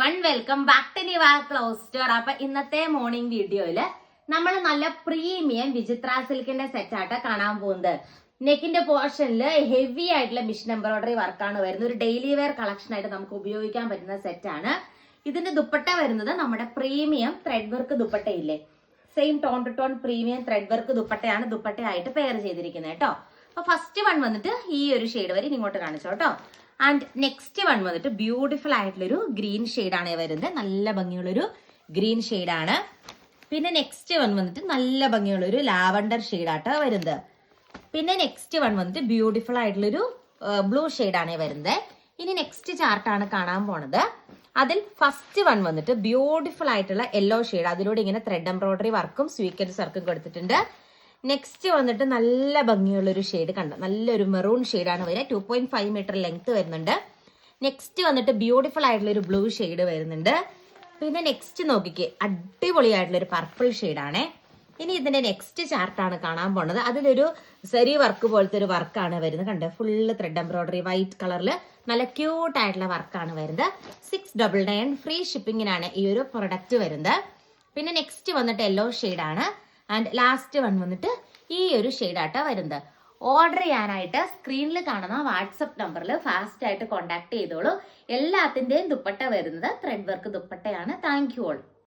One welcome back to Niva clothes store അപ്പൊ ഇന്നത്തെ morning വീഡിയോയിൽ നമ്മൾ നല്ല പ്രീമിയം വിചിത്ര സിൽക്കിന്റെ സെറ്റ് കാണാൻ പോകുന്നത്. നെക്കിന്റെ പോർഷനിൽ ഹെവി ആയിട്ടുള്ള മിഷൻ എംബ്രോയിഡറി വർക്കാണ് വരുന്നത്. ഒരു ഡെയിലി വെയർ കളക്ഷൻ ആയിട്ട് നമുക്ക് ഉപയോഗിക്കാൻ പറ്റുന്ന സെറ്റാണ് ഇതിന്റെ ദുപ്പട്ട വരുന്നത് നമ്മുടെ premium thread work ദുപ്പട്ടയില്ലേ? Same tone to tone premium thread work ദുപ്പട്ടയാണ് ദുപ്പട്ടയായിട്ട് പെയർ ചെയ്തിരിക്കുന്നത് കേട്ടോ. അപ്പൊ ഫസ്റ്റ് വൺ വന്നിട്ട് ഈ ഒരു ഷെയ്ഡ് വരെ ഇങ്ങോട്ട് കാണിച്ചോ കേട്ടോ ആൻഡ് നെക്സ്റ്റ് വൺ വന്നിട്ട് ബ്യൂട്ടിഫുൾ ആയിട്ടുള്ളൊരു ഗ്രീൻ ആണ് വരുന്നത്. നല്ല ഭംഗിയുള്ളൊരു ഗ്രീൻ ആണ്. പിന്നെ നെക്സ്റ്റ് വൺ വന്നിട്ട് നല്ല ഭംഗിയുള്ളൊരു ലാവണ്ടർ ഷെയ്ഡാട്ടോ വരുന്നത്. പിന്നെ നെക്സ്റ്റ് വൺ വന്നിട്ട് ബ്യൂട്ടിഫുൾ ആയിട്ടുള്ളൊരു ബ്ലൂ ആണ് വരുന്നത്. ഇനി നെക്സ്റ്റ് ചാർട്ടാണ് കാണാൻ പോണത്. അതിൽ ഫസ്റ്റ് വൺ വന്നിട്ട് ബ്യൂട്ടിഫുൾ ആയിട്ടുള്ള യെല്ലോ ഷെയ്ഡ് അതിലൂടെ ഇങ്ങനെ ത്രെഡ് എംബ്രോയിഡറി വർക്കും സ്വീക്കൻസ് വർക്കും കൊടുത്തിട്ടുണ്ട്. നെക്സ്റ്റ് വന്നിട്ട് നല്ല ഭംഗിയുള്ള ഒരു ഷെയ്ഡ് കണ്ട? നല്ലൊരു മെറൂൺ ഷെയ്ഡാണ് വരിക. Two point five meter length വരുന്നുണ്ട്. നെക്സ്റ്റ് വന്നിട്ട് ബ്യൂട്ടിഫുൾ ആയിട്ടുള്ള ഒരു ബ്ലൂ ഷെയ്ഡ് വരുന്നുണ്ട്. പിന്നെ നെക്സ്റ്റ് നോക്കിക്കേ. അടിപൊളിയായിട്ടുള്ള ഒരു പർപ്പിൾ ഷെയ്ഡാണേ ഇനി ഇതിന്റെ നെക്സ്റ്റ് ചാർട്ടാണ് കാണാൻ പോണത്. അതിലൊരു സരി വർക്ക് പോലത്തെ ഒരു വർക്കാണ് വരുന്നത്. കണ്ട്? ഫുള്ള് ത്രെഡ് എംബ്രോയിഡറി വൈറ്റ് കളറിൽ നല്ല ക്യൂട്ട് ആയിട്ടുള്ള വർക്കാണ് വരുന്നത്. സിക്സ് ഡബിൾ നയൻ ഫ്രീ ഷിപ്പിങ്ങിനാണ് ഈ ഒരു പ്രൊഡക്റ്റ് വരുന്നത്. പിന്നെ നെക്സ്റ്റ് വന്നിട്ട് യെല്ലോ ആണ്. ആൻഡ് ലാസ്റ്റ് വൺ വന്നിട്ട് ഈ ഒരു ഷെയ്ഡായിട്ടാണ് വരുന്നത്. ഓർഡർ ചെയ്യാനായിട്ട് സ്ക്രീനിൽ കാണുന്ന വാട്സപ്പ് നമ്പറിൽ ഫാസ്റ്റ് ആയിട്ട് കോൺടാക്ട് ചെയ്തോളൂ. എല്ലാത്തിന്റെയും ദുപ്പട്ട വരുന്നത് ത്രെഡ് വർക്ക് ദുപ്പട്ടയാണ്. Thank you all